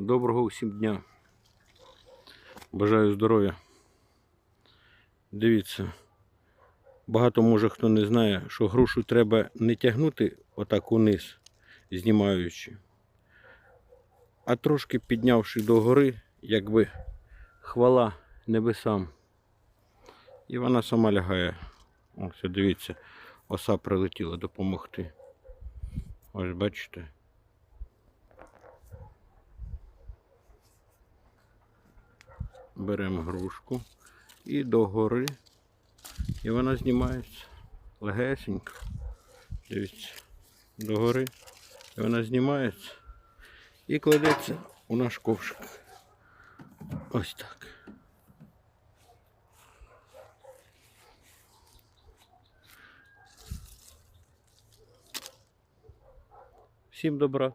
Доброго усім дня. Бажаю здоров'я. Дивіться. Багато може хто не знає, що грушу треба не тягнути отак униз, знімаючи, а трошки піднявши догори, якби хвала небесам. І вона сама лягає. Ось дивіться, оса прилетіла допомогти. Ось бачите. Беремо грушку і догори. І вона знімається легесенько. Дивіться, догори. І вона знімається і кладеться у наш ковшик. Ось так. Всім добра.